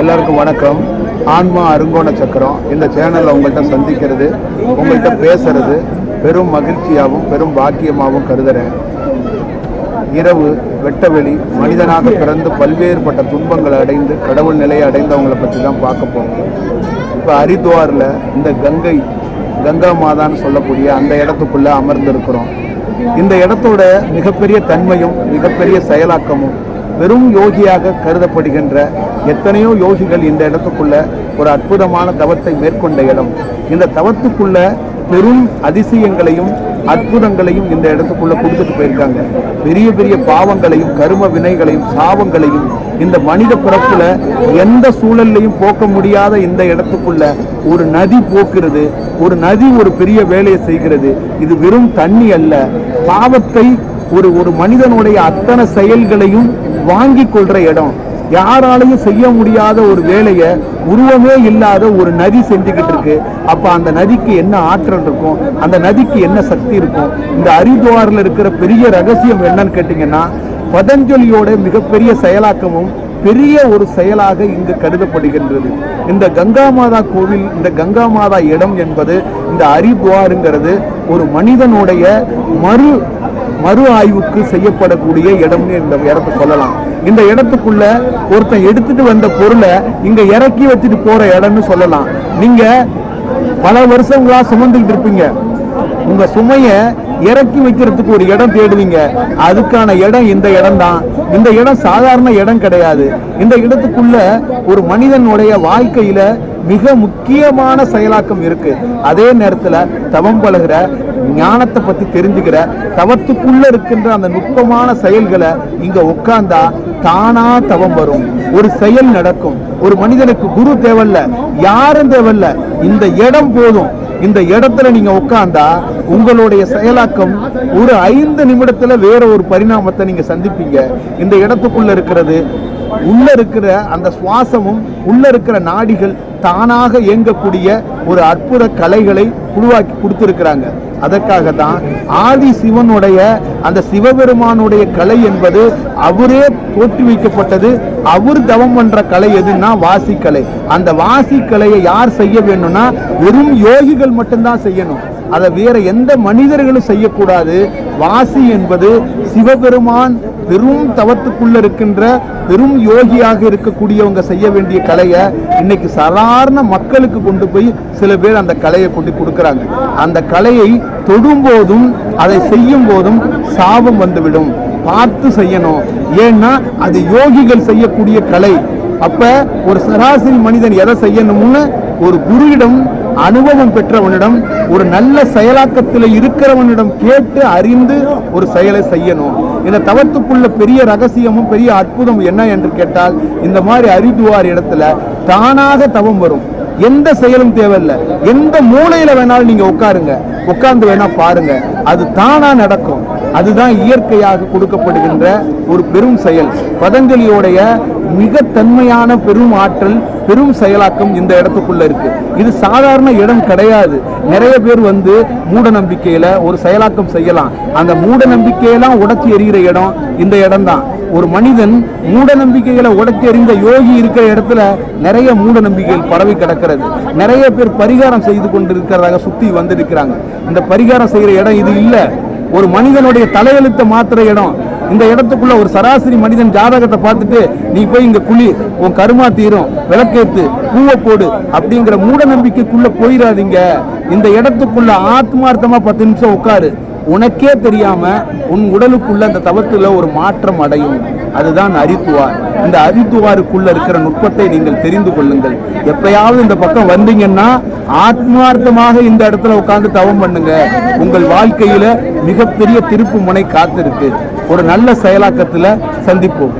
எல்லாருக்கும் வணக்கம். ஆன்மா அருங்கோண சக்கரம். இந்த சேனலில் உங்கள்கிட்ட சந்திக்கிறது உங்கள்கிட்ட பேசுறது பெரும் மகிழ்ச்சியாகவும் பெரும் பாக்கியமாகவும் கருதுறேன். இரவு வெட்டவெளி மனிதனாக பிறந்து பல்வேறுபட்ட துன்பங்களை அடைந்து கடவுள் நிலையை அடைந்தவங்களை பற்றி தான் பார்க்க போகிறோம் இப்போ ஹரித்வாரில் இந்த கங்கை கங்கா மாதான்னு சொல்லக்கூடிய அந்த இடத்துக்குள்ளே அமர்ந்திருக்கிறோம். இந்த இடத்தோட மிகப்பெரிய தன்மையும் மிகப்பெரிய செயலாக்கமும் வெறும் யோகியாக கருதப்படுகின்ற எத்தனையோ யோகிகள் இந்த இடத்துக்குள்ள ஒரு அற்புதமான தவத்தை மேற்கொண்ட இடம். இந்த தவத்துக்குள்ள பெரும் அதிசயங்களையும் அற்புதங்களையும் இந்த இடத்துக்குள்ள கொடுத்துட்டு போயிருக்காங்க. பெரிய பெரிய பாவங்களையும் கரும வினைகளையும் சாபங்களையும் இந்த மனித பிறப்புல எந்த சூழல்லையும் போக்க முடியாத இந்த இடத்துக்குள்ள ஒரு நதி போக்குறது ஒரு நதி ஒரு பெரிய வேலையை செய்கிறது இது வெறும் தண்ணி அல்ல. பாவத்தை ஒரு ஒரு மனிதனுடைய அத்தனை செயல்களையும் வாங்கி கொள்ற இடம். யாராலையும் செய்ய முடியாத ஒரு வேலையை உருவமே இல்லாத ஒரு நதி செஞ்சுக்கிட்டு இருக்கு. அப்ப அந்த நதிக்கு என்ன ஆற்றல் இருக்கும்? அந்த நதிக்கு என்ன சக்தி இருக்கும்? இந்த ஹரித்வாரில் இருக்கிற பெரிய ரகசியம் என்னன்னு கேட்டீங்கன்னா பதஞ்சலியோட மிகப்பெரிய செயலாக்கமும் பெரிய ஒரு செயலாக இங்கு கருதப்படுகின்றது. இந்த கங்கா மாதா கோவில் இந்த கங்கா மாதா இடம் என்பது இந்த அரிபுவாருங்கிறது ஒரு மனிதனுடைய மறு மறு ஆய்வுக்கு செய்யப்படக்கூடிய இடம்னு இந்த இடத்தை சொல்லலாம். இந்த இடத்துக்குள்ள ஒருத்தன் எடுத்துட்டு வந்த பொருளை இங்க இறக்கி வச்சுட்டு போற இடம்னு சொல்லலாம். நீங்க பல வருஷங்களா சுமந்துக்கிட்டு இருப்பீங்க. உங்க சுமைய இறக்கி வைக்கிறதுக்கு ஒரு இடம் தேடுவீங்க. அதுக்கான இடம் இந்த இடம் தான் இந்த இடம் சாதாரண இடம் கிடையாது. இந்த இடத்துக்குள்ள ஒரு மனிதனுடைய வாழ்க்கையில மிக முக்கியமான செயலாக்கம் இருக்கு. அதே நேரத்துல தவம் பழகிற ஞானத்தை பத்தி தெரிஞ்சுக்கிற தவத்துக்குள்ள இருக்கின்ற அந்த நுட்பமான செயல்களை இங்க உட்கார்ந்தா தானா தவம் வரும். ஒரு செயல் நடக்கும். ஒரு மனிதனுக்கு குரு தேவையில்ல யாரும் தேவையில்ல. இந்த இடம் போதும். இந்த இடத்துல நீங்க உட்கார்ந்தா உங்களுடைய செயலாக்கம் ஒரு ஐந்து நிமிடத்துல வேற ஒரு பரிணாமத்தை நீங்க சந்திப்பீங்க. இந்த இடத்துக்குள்ள இருக்கிறது உள்ள இருக்கிற அந்த சுவாசமும் உள்ள இருக்கிற நாடிகள் தானாக இயங்கக்கூடிய ஒரு அற்புத கலைகளை உருவாக்கி கொடுத்திருக்கிறாங்க. அதற்காக தான் ஆதி சிவனுடைய அந்த சிவபெருமானுடைய கலை என்பது அவரே தோற்றி வைக்கப்பட்டது. அவர் தவம் பண்ற கலை எதுன்னா வாசிக்கலை. அந்த வாசிக்கலையை யார் செய்ய வேணும்னா வெறும் யோகிகள் மட்டும்தான் செய்யணும். அதை வேற எந்த மனிதர்களும் செய்யக்கூடாது. வாசி என்பது சிவபெருமான் பெரும் தவத்துக்குள்ள இருக்கின்ற பெரும் யோகியாக இருக்கக்கூடியவங்க செய்ய வேண்டிய கலையை இன்னைக்கு சாதாரண மக்களுக்கு கொண்டு போய் சில பேர் அந்த கலையை கொண்டு கொடுக்குறாங்க. அந்த கலையை தொடும்போதும் அதை செய்யும் போதும் சாபம் வந்துவிடும். பார்த்து செய்யணும். ஏன்னா அது யோகிகள் செய்யக்கூடிய கலை. அப்ப ஒரு சராசரி மனிதன் எதை செய்யணும்னு ஒரு குருவிடம் அனுபவம் பெற்றவனிடம் ஒரு நல்ல செயலாக்கத்தில் இருக்கிறவனிடம் கேட்டு அறிந்து ஒரு செயலை செய்யணும். இந்த தவத்துக்குள்ள பெரிய ரகசியமும் பெரிய அற்புதம் என்ன என்று கேட்டால் இந்த மாதிரி அறிந்துவார் இடத்துல தானாக தவம் வரும். எந்த செயலும் தேவையில்லை. எந்த மூலையில வேணாலும் நீங்க உட்காருங்க. உட்கார்ந்து வேணா பாருங்க. அது தானா நடக்கும். அதுதான் இயற்கையாக கொடுக்கப்படுகின்ற ஒரு பெரும் செயல். பதஞ்சலியோடைய மிக தன்மையான பெரும் ஆற்றல் பெரும் செயலாக்கம் இந்த இடத்துக்குள்ள இருக்கு. இது சாதாரண இடம் கிடையாது. நிறைய பேர் வந்து மூட நம்பிக்கையில ஒரு செயலாக்கம் செய்யலாம். அந்த மூட நம்பிக்கையெல்லாம் உடச்சி எறிகிற இடம் இந்த இடம் தான் ஒரு மனிதன் மூட நம்பிக்கைகளை உடச்சி எறிந்த யோகி இருக்கிற இடத்துல நிறைய மூட நம்பிக்கைகள் பரவி கிடக்கிறது. நிறைய பேர் பரிகாரம் செய்து கொண்டு இருக்கிறதாக சுத்தி வந்திருக்கிறாங்க. இந்த பரிகாரம் செய்யற இடம் இது இல்ல. ஒரு மனிதனுடைய தலையெழுத்தை மாத்திர இடம். இந்த இடத்துக்குள்ள ஒரு சராசரி மனிதன் ஜாதகத்தை பார்த்துட்டு நீ போய் இங்க குழி உன் கருமா தீரும் விளக்கேத்து பூவை போடு அப்படிங்கிற மூட நம்பிக்கைக்குள்ள போயிடாதீங்க இந்த இடத்துக்குள்ள ஆத்மார்த்தமா பத்து நிமிஷம் உட்காரு. உனக்கே தெரியாம உன் உடலுக்குள்ள அந்த தவத்துல ஒரு மாற்றம் அடையும். அதுதான் அரித்துவார். இந்த அரித்துவாருக்குள்ள இருக்கிற நுட்பத்தை நீங்கள் தெரிந்து கொள்ளுங்கள். எப்பயாவது இந்த பக்கம் வந்தீங்கன்னா ஆத்மார்த்தமாக இந்த இடத்துல உட்கார்ந்து தவம் பண்ணுங்க. உங்கள் வாழ்க்கையில மிகப்பெரிய திருப்பு முனை காத்திருக்கு. ஒரு நல்ல செயலாக்கத்தில் சந்திப்போம்.